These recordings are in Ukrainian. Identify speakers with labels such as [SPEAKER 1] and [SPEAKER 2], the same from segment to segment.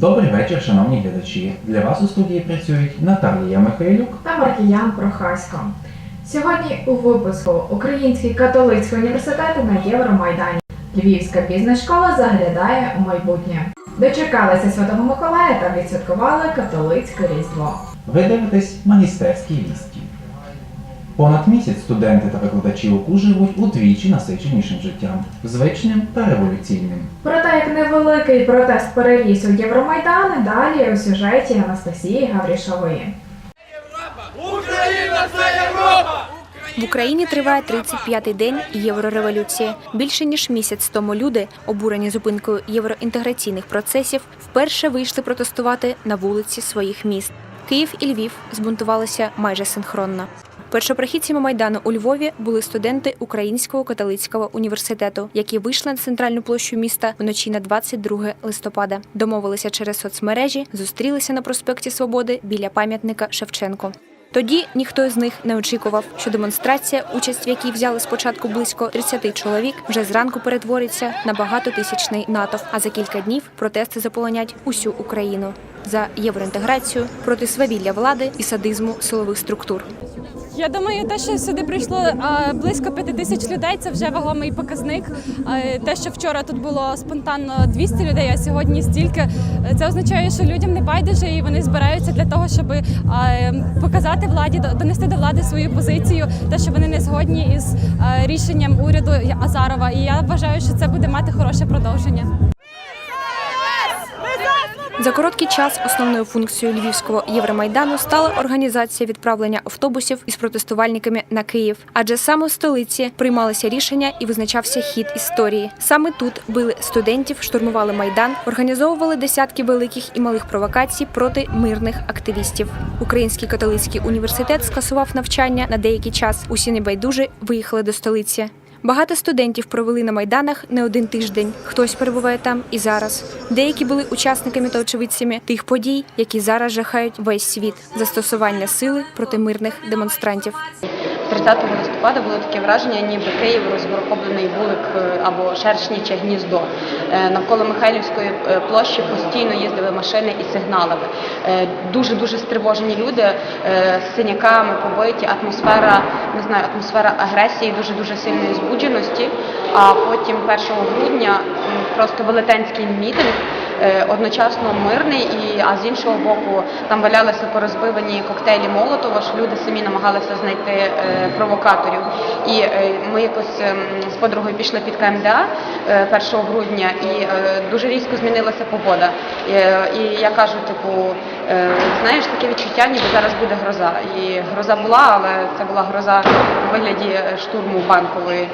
[SPEAKER 1] Добрий вечір, шановні глядачі. Для вас у студії працюють Наталія Михайлюк.
[SPEAKER 2] та Маркіян Прохасько. Сьогодні у випуску Український католицький університет на Євромайдані. Львівська бізнес-школа заглядає у майбутнє. Дочекалися Святого Миколая та відсвяткували католицьке різдво.
[SPEAKER 1] Ви дивитесь магістерські вісті. Понад місяць студенти та викладачі УКУ живуть удвічі насиченішим життям, звичним та революційним.
[SPEAKER 2] Про те, як невеликий протест переріс у Євромайдан, далі у сюжеті Анастасії Гаврішової.
[SPEAKER 3] Україна це Європа!
[SPEAKER 4] В Україні триває 35-й день єврореволюції. Більше ніж місяць тому люди, обурені зупинкою євроінтеграційних процесів, вперше вийшли протестувати на вулиці своїх міст. Київ і Львів збунтувалися майже синхронно. Першопрохідцями майдану у Львові були студенти Українського католицького університету, які вийшли на центральну площу міста вночі на 22 листопада. Домовилися через соцмережі, зустрілися на проспекті Свободи біля пам'ятника Шевченко. Тоді ніхто з них не очікував, що демонстрація, участь в якій взяли спочатку близько 30 чоловік, вже зранку перетвориться на багатотисячний натовп. А за кілька днів протести заполонять усю Україну за євроінтеграцію проти свавілля влади і садизму силових структур.
[SPEAKER 5] Я думаю, те, що сюди прийшло близько п'яти тисяч людей, це вже вагомий показник. Те, що вчора тут було спонтанно 200 людей, а сьогодні стільки, це означає, що людям не байдуже і вони збираються для того, щоб показати владі, до- донести до влади свою позицію, те, що вони не згодні із рішенням уряду Азарова. І я вважаю, що це буде мати хороше продовження.
[SPEAKER 4] За короткий час основною функцією львівського Євромайдану стала організація відправлення автобусів із протестувальниками на Київ, адже саме в столиці приймалися рішення і визначався хід історії. Саме тут били студентів, штурмували майдан, організовували десятки великих і малих провокацій проти мирних активістів. Український католицький університет скасував навчання на деякий час. Усі небайдужі виїхали до столиці. Багато студентів провели на майданах не один тиждень. Хтось перебуває там і зараз. Деякі були учасниками та очевидцями тих подій, які зараз жахають весь світ застосування сили проти мирних демонстрантів.
[SPEAKER 6] 30 листопада було таке враження, ніби Київ розворохоблений вулик е, або шершніче гніздо. Е, Навколо Михайлівської е, площі постійно їздили машини і сигналили. Е, Дуже дуже стривожені люди з синяками побиті, атмосфера, не знаю, атмосфера агресії, дуже дуже сильної збудженості. А потім 1 грудня просто велетенський мітинг. Е, Одночасно мирний, і а з іншого боку там валялися порозбивані коктейлі Молотова, що люди самі намагалися знайти е, провокаторів. І е, ми якось ем, з подругою пішли під КМДА е, 1 грудня, і дуже різко змінилася погода. І я кажу, типу, знаєш, таке відчуття, ніби зараз буде гроза. І гроза була, але це була гроза у вигляді штурму банкової.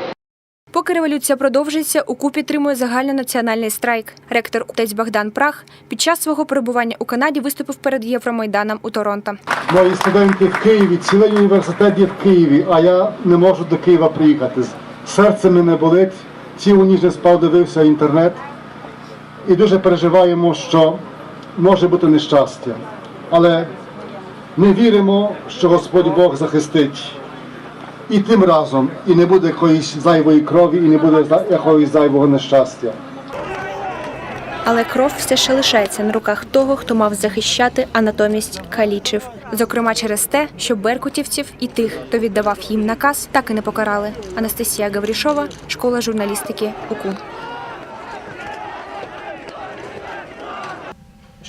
[SPEAKER 4] Поки революція продовжується, УКУ підтримує загальнонаціональний страйк. Ректор отець Богдан Прах під час свого перебування у Канаді виступив перед Євромайданом у Торонто.
[SPEAKER 7] Мої студенти в Києві, цілий університет є в Києві, а я не можу до Києва приїхати. Серце мене болить, цілу ніч не спав, дивився інтернет. І дуже переживаємо, що може бути нещастя. Але ми віримо, що Господь Бог захистить і тим разом, і не буде якоїсь зайвої крові, і не буде якогось зайвого нещастя.
[SPEAKER 4] Але кров все ще лишається на руках того, хто мав захищати, а натомість калічив. Зокрема, через те, що беркутівців і тих, хто віддавав їм наказ, так і не покарали. Анастасія Гаврішова, школа журналістики УКУ.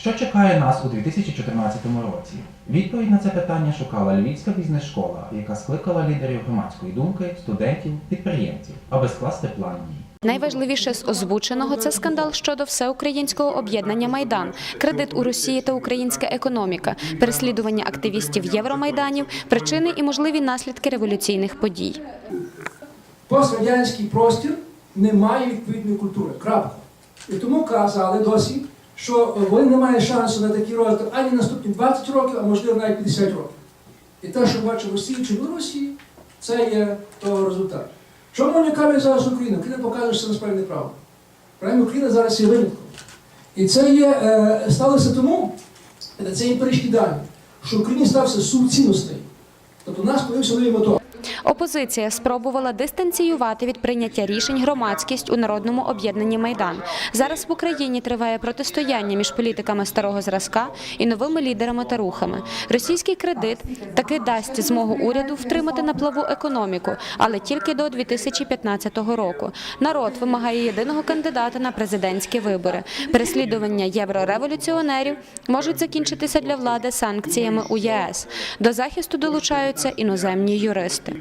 [SPEAKER 1] Що чекає нас у 2014 році? Відповідь на це питання шукала Львівська бізнес-школа, яка скликала лідерів громадської думки, студентів, підприємців, аби скласти план дій.
[SPEAKER 8] Найважливіше з озвученого це скандал щодо всеукраїнського об'єднання Майдан, кредит у Росії та українська економіка, переслідування активістів Євромайданів, причини і можливі наслідки революційних подій.
[SPEAKER 9] пострадянський простір не має відповідної культури. Крапка. І тому казали досі, що вони не мають шансу на такий розвиток ані наступні 20 років, а можливо навіть 50 років. І те, що бачимо в Росії чи Білорусі, це є того результат. Чому унікальний зараз Україна? Україна показує, що це насправді неправда. Правильно, Україна зараз є винятком. І це є, е, сталося тому, це є перешкідання, що в Україні стався суд цінностей. Тобто у нас появився новий мотор.
[SPEAKER 8] Опозиція спробувала дистанціювати від прийняття рішень громадськість у народному об'єднанні Майдан. Зараз в Україні триває протистояння між політиками старого зразка і новими лідерами та рухами. Російський кредит таки дасть змогу уряду втримати на плаву економіку, але тільки до 2015 року. Народ вимагає єдиного кандидата на президентські вибори. Переслідування єврореволюціонерів можуть закінчитися для влади санкціями у ЄС. До захисту долучаються іноземні юристи.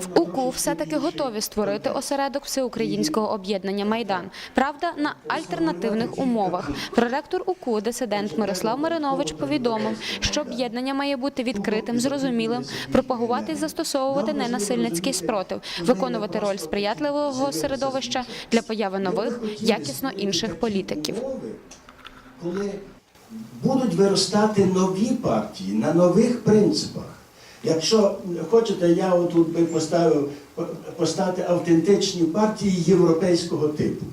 [SPEAKER 8] В УКУ все-таки готові створити осередок всеукраїнського об'єднання Майдан. Правда, на альтернативних умовах. Проректор УКУ, дисидент Мирослав Маринович, повідомив, що об'єднання має бути відкритим, зрозумілим, пропагувати і застосовувати ненасильницький спротив, виконувати роль сприятливого середовища для появи нових, якісно інших політиків.
[SPEAKER 10] коли будуть виростати нові партії на нових принципах. Якщо хочете, я отут би поставив поставити автентичні партії європейського типу.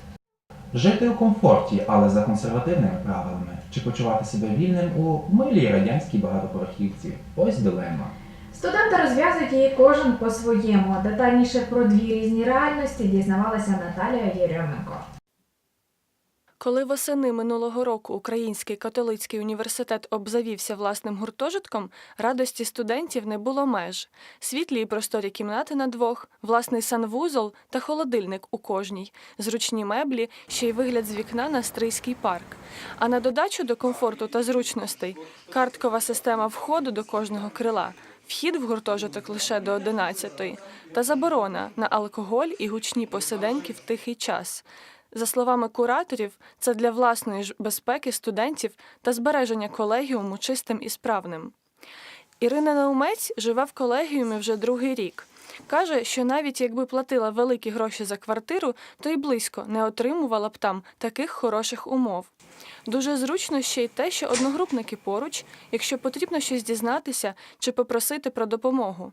[SPEAKER 1] Жити у комфорті, але за консервативними правилами, чи почувати себе вільним у милій радянській багатоповерхівці? Ось дилема.
[SPEAKER 2] Студенти розв'язують її кожен по-своєму. Детальніше про дві різні реальності дізнавалася Наталія Єрьоменко.
[SPEAKER 11] Коли восени минулого року Український католицький університет обзавівся власним гуртожитком, радості студентів не було меж. Світлі і просторі кімнати на двох, власний санвузол та холодильник у кожній, зручні меблі, ще й вигляд з вікна на Стрийський парк. А на додачу до комфорту та зручностей карткова система входу до кожного крила. Вхід в гуртожиток лише до 11 та заборона на алкоголь і гучні посиденьки в тихий час. За словами кураторів, це для власної ж безпеки студентів та збереження колегіуму чистим і справним. Ірина Наумець живе в колегіумі вже другий рік. Каже, що навіть якби платила великі гроші за квартиру, то й близько не отримувала б там таких хороших умов. Дуже зручно ще й те, що одногрупники поруч, якщо потрібно щось дізнатися чи попросити про допомогу.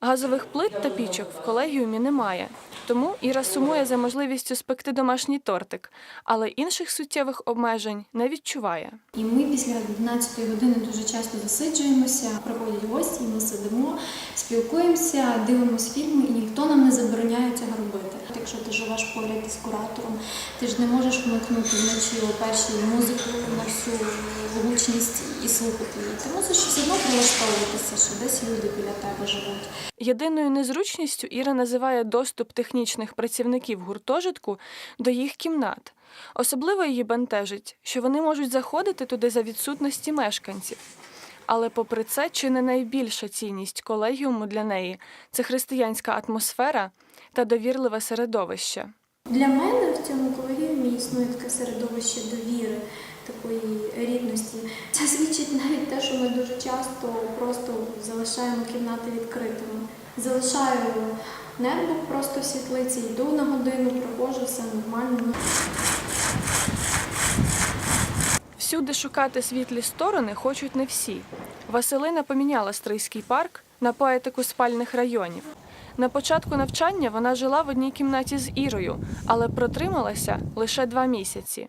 [SPEAKER 11] Газових плит та пічок в колегіумі немає, тому Іра сумує за можливістю спекти домашній тортик, але інших суттєвих обмежень не відчуває.
[SPEAKER 12] І ми після 11 години дуже часто засиджуємося, приходять гості, ми сидимо, спілкуємося, дивимося фільми, і ніхто нам не. Якщо живеш куратором, ти ж не можеш вмикнути вночі о першій музику на всю гучність і слухати її. Ти мусиш все одно прилаштовуватися, що десь люди біля тебе живуть.
[SPEAKER 11] Єдиною незручністю Іра називає доступ технічних працівників гуртожитку до їх кімнат. Особливо її бентежить, що вони можуть заходити туди за відсутності мешканців. Але попри це, чи не найбільша цінність колегіуму для неї це християнська атмосфера та довірливе середовище.
[SPEAKER 12] Для мене в цьому колегіумі існує таке середовище довіри, такої рівності. Це свідчить навіть те, що ми дуже часто просто залишаємо кімнати відкритими. Залишаю нетбук просто в світлиці, йду на годину, приходжу, все нормально.
[SPEAKER 11] Всюди шукати світлі сторони хочуть не всі. Василина поміняла Стрийський парк на поетику спальних районів. На початку навчання вона жила в одній кімнаті з Ірою, але протрималася лише два місяці.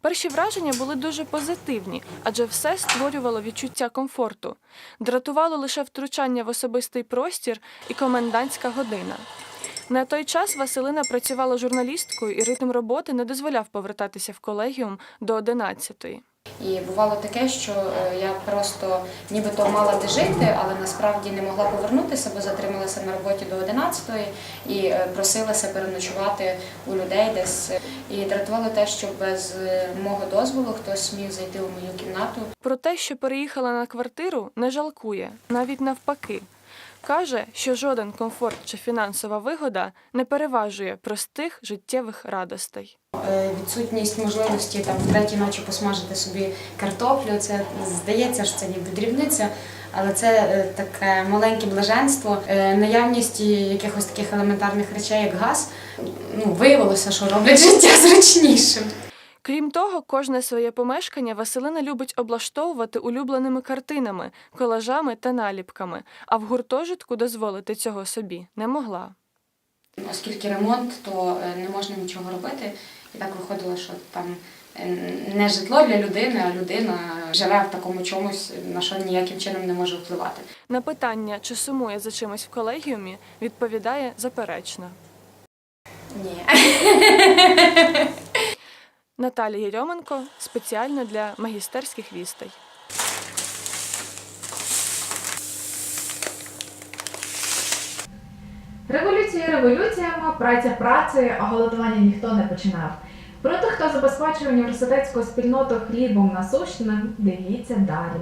[SPEAKER 11] Перші враження були дуже позитивні, адже все створювало відчуття комфорту. Дратувало лише втручання в особистий простір і комендантська година. На той час Василина працювала журналісткою, і ритм роботи не дозволяв повертатися в колегіум до 11-ї.
[SPEAKER 6] І бувало таке, що е, я просто нібито мала де жити, але насправді не могла повернутися, бо затрималася на роботі до 11-ї і е, просилася переночувати у людей десь. І дратувало те, що без е, мого дозволу хтось міг зайти у мою кімнату.
[SPEAKER 11] Про те, що переїхала на квартиру, не жалкує, навіть навпаки. Каже, що жоден комфорт чи фінансова вигода не переважує простих життєвих радостей.
[SPEAKER 6] Е, Відсутність можливості там третій ночі посмажити собі картоплю. Це здається, що це ніби дрібниця, але це е, таке маленьке блаженство. Е, Наявність якихось таких елементарних речей, як газ, ну виявилося, що роблять життя зручнішим.
[SPEAKER 11] Крім того, кожне своє помешкання Василина любить облаштовувати улюбленими картинами, колажами та наліпками, а в гуртожитку дозволити цього собі не могла.
[SPEAKER 6] Оскільки ремонт, то е, не можна нічого робити. І так виходило, що там не житло для людини, а людина живе в такому чомусь, на що ніяким чином не може впливати.
[SPEAKER 11] На питання, чи сумує за чимось в колегіумі, відповідає заперечно.
[SPEAKER 6] Ні.
[SPEAKER 11] Наталія Єрьоменко спеціально для магістерських вістей.
[SPEAKER 13] Революція революціями, праця працею, а голодування ніхто не починав. Про тих, хто забезпечує університетську спільноту хлібом насущним, дивіться далі.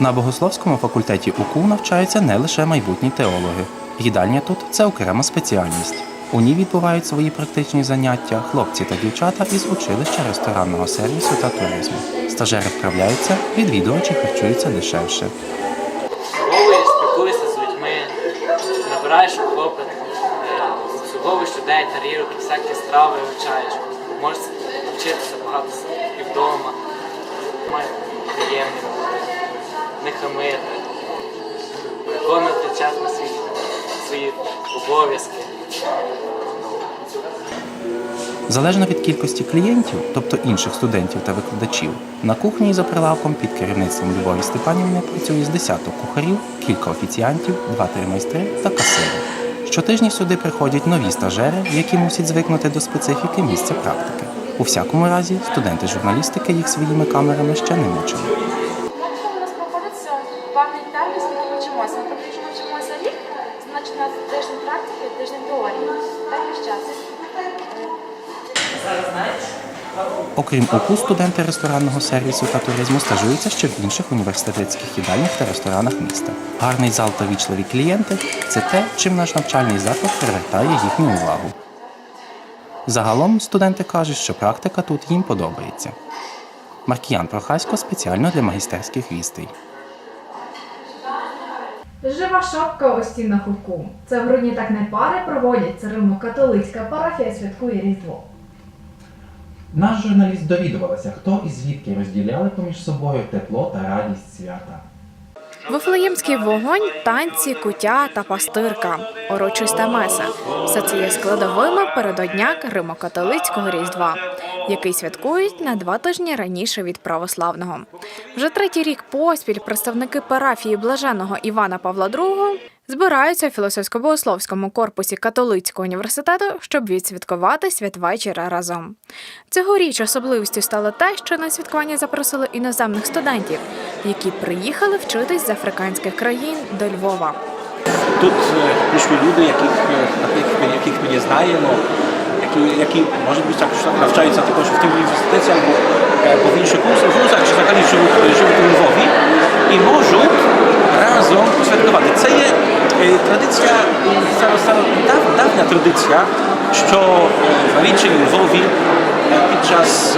[SPEAKER 1] На богословському факультеті УКУ навчаються не лише майбутні теологи. Їдальня тут це окрема спеціальність. У ній відбувають свої практичні заняття хлопці та дівчата із училища ресторанного сервісу та туризму. Стажери вправляються, відвідувачі харчуються дешевше.
[SPEAKER 14] Обслуговуєш, спілкуєшся з людьми, набираєш е, обслуговуєш людей, тарілки, всякі страви вивчаєш. Можеш навчитися багато і вдома. Має приємно, не хамити, виконувати чесно свої, свої обов'язки.
[SPEAKER 1] Залежно від кількості клієнтів, тобто інших студентів та викладачів, на кухні і за прилавком під керівництвом Любові Степанівни працює з десяток кухарів, кілька офіціантів, два-три майстри та касири. Щотижні сюди приходять нові стажери, які мусять звикнути до специфіки місця практики. У всякому разі, студенти журналістики їх своїми камерами ще не мучили.
[SPEAKER 5] Практики, тиждень теорії. Так і час.
[SPEAKER 1] Окрім УКУ, студенти ресторанного сервісу та туризму стажуються ще в інших університетських їдальнях та ресторанах міста. Гарний зал та вічливі клієнти це те, чим наш навчальний заклад привертає їхню увагу. Загалом студенти кажуть, що практика тут їм подобається. Маркіян Прохасько спеціально для магістерських вістей.
[SPEAKER 13] Жива шапка у стінах УКУ. Це в грудні так не пари проводять. Це Римо-католицька парафія святкує Різдво.
[SPEAKER 1] Наш журналіст довідувалася, хто і звідки розділяли поміж собою тепло та радість свята.
[SPEAKER 2] Вифлеємський вогонь, танці, куття та пастирка, урочиста меса. Все це є складовими передодня Римо-католицького Різдва, який святкують на два тижні раніше від православного. Вже третій рік поспіль представники парафії блаженого Івана Павла II збираються в філософсько-богословському корпусі католицького університету, щоб відсвяткувати святвечір разом. Цьогоріч особливістю стало те, що на святкування запросили іноземних студентів, які приїхали вчитись з африканських країн до Львова.
[SPEAKER 15] Тут е, прийшли люди, яких, е, яких, ми знаємо, які, які може бути також навчаються також в тим університеті або, е, або в інших курсах, вузах, чи взагалі живуть, живуть у Львові і можуть разом святкувати. Це є е, традиція, стара, стара, дав, давня традиція, що е, в Галичі, у Львові е, під час,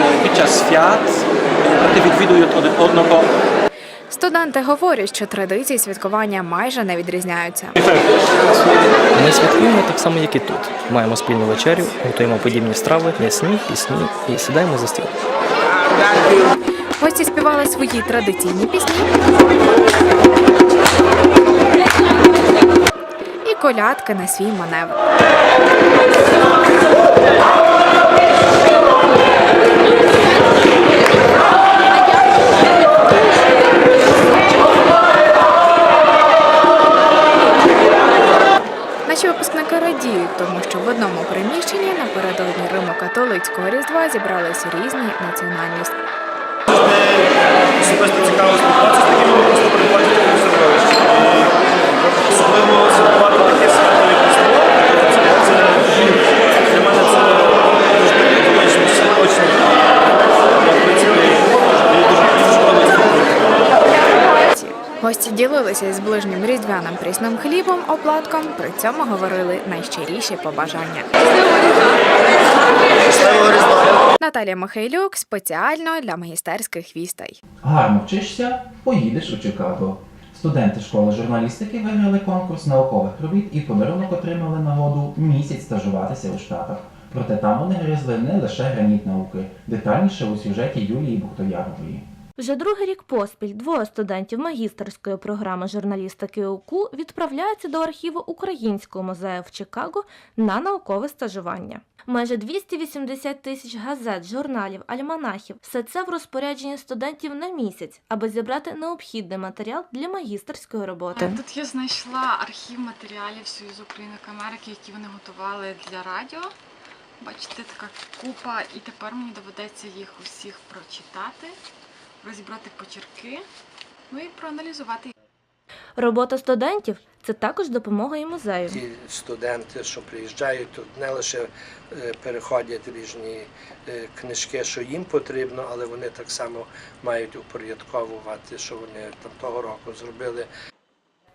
[SPEAKER 2] Студенти говорять, що традиції святкування майже не відрізняються.
[SPEAKER 16] Ми святкуємо так само, як і тут. Маємо спільну вечерю, готуємо подібні страви, м'ясні, пісні і сідаємо за стіл.
[SPEAKER 2] Гості співали свої традиційні пісні і колядки на свій маневр. Римо-католицького різдва зібралися різні національності.
[SPEAKER 17] особисто цікаво спілкуватися з такими просто у середовищі. І особливо святкувати таке свято як Різдво, це для мене це дуже святочне. Я, в принципі, мені дуже.
[SPEAKER 2] Гості ділилися з ближнім різдвяним прісним хлібом, оплатком, при цьому говорили найщиріші побажання. Наталія Михайлюк спеціально для магістерських вістей.
[SPEAKER 1] Гарно вчишся, поїдеш у Чикаго. Студенти школи журналістики виграли конкурс наукових робіт і подарунок отримали нагоду місяць стажуватися у Штатах. Проте там вони гризли не лише граніт науки, детальніше у сюжеті Юлії Бухтоярової.
[SPEAKER 18] Вже другий рік поспіль двоє студентів магістерської програми журналістики УКУ відправляються до архіву Українського музею в Чикаго на наукове стажування. Майже 280 тисяч газет, журналів, альманахів все це в розпорядженні студентів на місяць, аби зібрати необхідний матеріал для магістерської роботи.
[SPEAKER 19] Тут я знайшла архів матеріалів Союзу Українок Америки, які вони готували для радіо. Бачите, така купа, і тепер мені доведеться їх усіх прочитати, розібрати почерки, ну і проаналізувати.
[SPEAKER 18] Робота студентів це також допомога і музею.
[SPEAKER 10] Ті студенти, що приїжджають тут, не лише е, переходять різні е, книжки, що їм потрібно, але вони так само мають упорядковувати, що вони там того року зробили.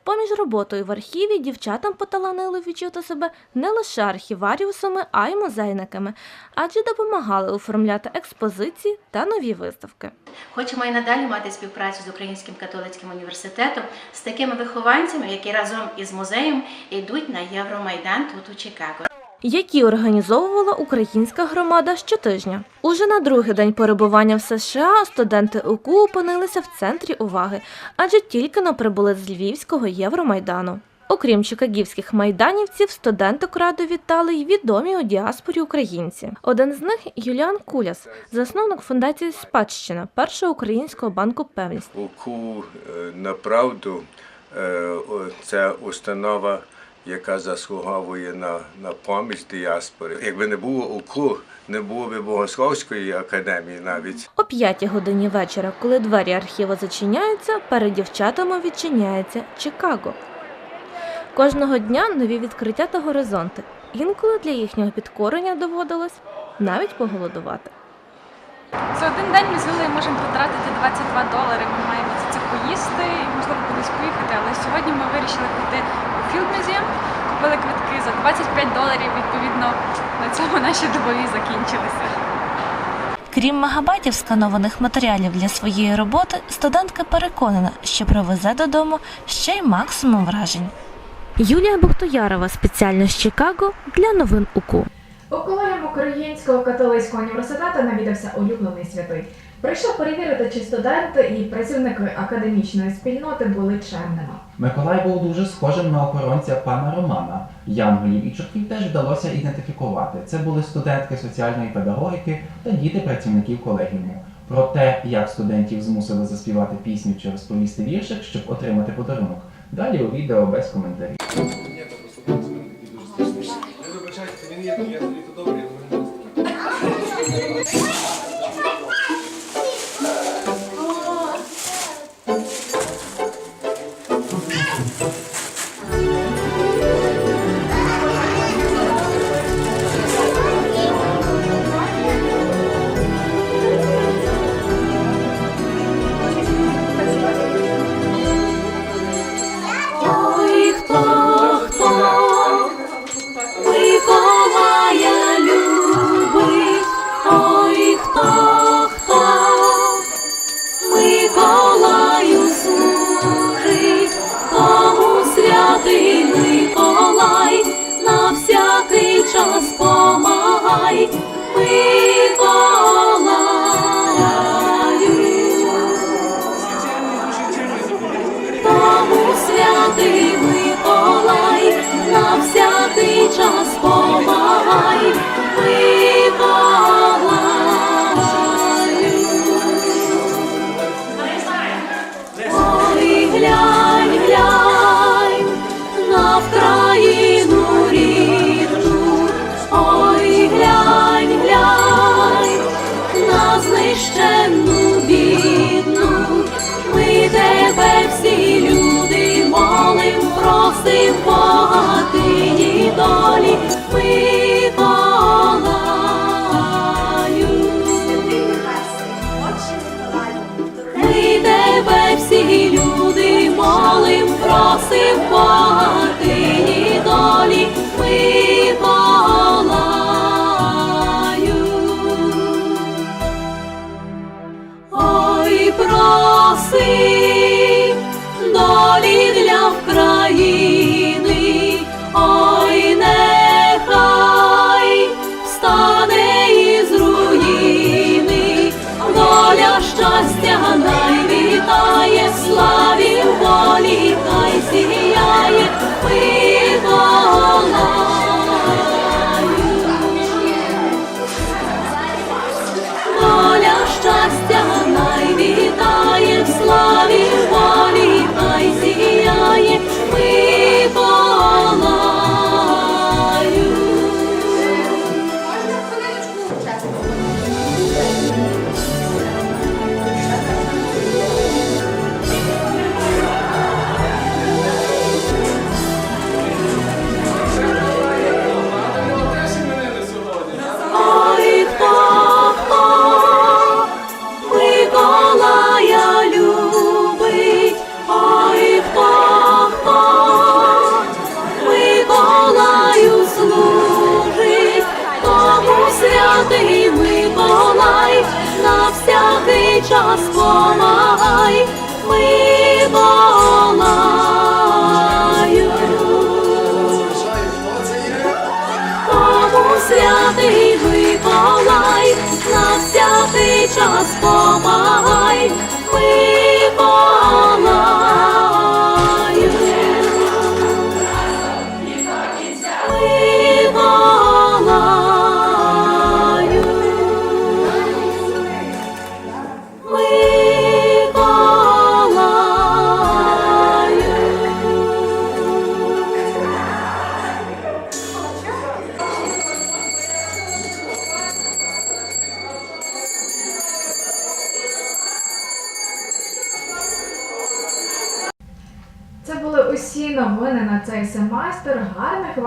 [SPEAKER 18] Поміж роботою в архіві дівчатам поталанили відчути себе не лише архіваріусами, а й музейниками, адже допомагали оформляти експозиції та нові виставки.
[SPEAKER 16] Хочемо і надалі мати співпрацю з Українським католицьким університетом з такими вихованцями, які разом із музеєм йдуть на Євромайдан тут у Чикаго.
[SPEAKER 18] Які організовувала українська громада щотижня. Уже на другий день перебування в США студенти УКУ опинилися в центрі уваги, адже тільки но прибули з Львівського Євромайдану. Окрім чикагівських майданівців, студенток радо вітали й відомі у діаспорі українці. Один з них Юліан Куляс, засновник фундації Спадщина першого українського банку Певність.
[SPEAKER 20] УКУ е, направду це установа, яка заслуговує на, на поміч діаспори. Якби не було УКУ, не було б Богословської академії навіть.
[SPEAKER 18] О п'ятій годині вечора, коли двері архіву зачиняються, перед дівчатами відчиняється Чикаго. Кожного дня нові відкриття та горизонти. Інколи для їхнього підкорення доводилось навіть поголодувати.
[SPEAKER 5] За один день ми з Юлею можемо потратити 22 долари. Ми маємо це поїсти і можливо кудись поїхати. Але сьогодні ми вирішили піти Museum, купили квитки за 25 доларів. Відповідно, на цьому наші добові закінчилися.
[SPEAKER 18] Крім мегабайтів сканованих матеріалів для своєї роботи, студентка переконана, що привезе додому ще й максимум вражень. Юлія Бухтоярова спеціально з Чикаго для новин УКУ.
[SPEAKER 2] У колегіум Українського католицького університету навідався улюблений святий. Прийшов перевірити, чи студенти і працівники академічної спільноти були чемними.
[SPEAKER 1] Миколай був дуже схожим на охоронця пана Романа. Янголів і чортків теж вдалося ідентифікувати. Це були студентки соціальної педагогіки та діти працівників колегіуму. Про те, як студентів змусили заспівати пісню чи розповісти віршик, щоб отримати подарунок. Далі у відео без коментарів.
[SPEAKER 21] Той, хто, хто Миколая любить.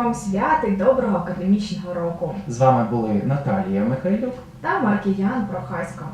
[SPEAKER 2] вам свят і доброго академічного року!
[SPEAKER 1] З вами були Наталія Михайлюк
[SPEAKER 2] та Маркіян Прохаська.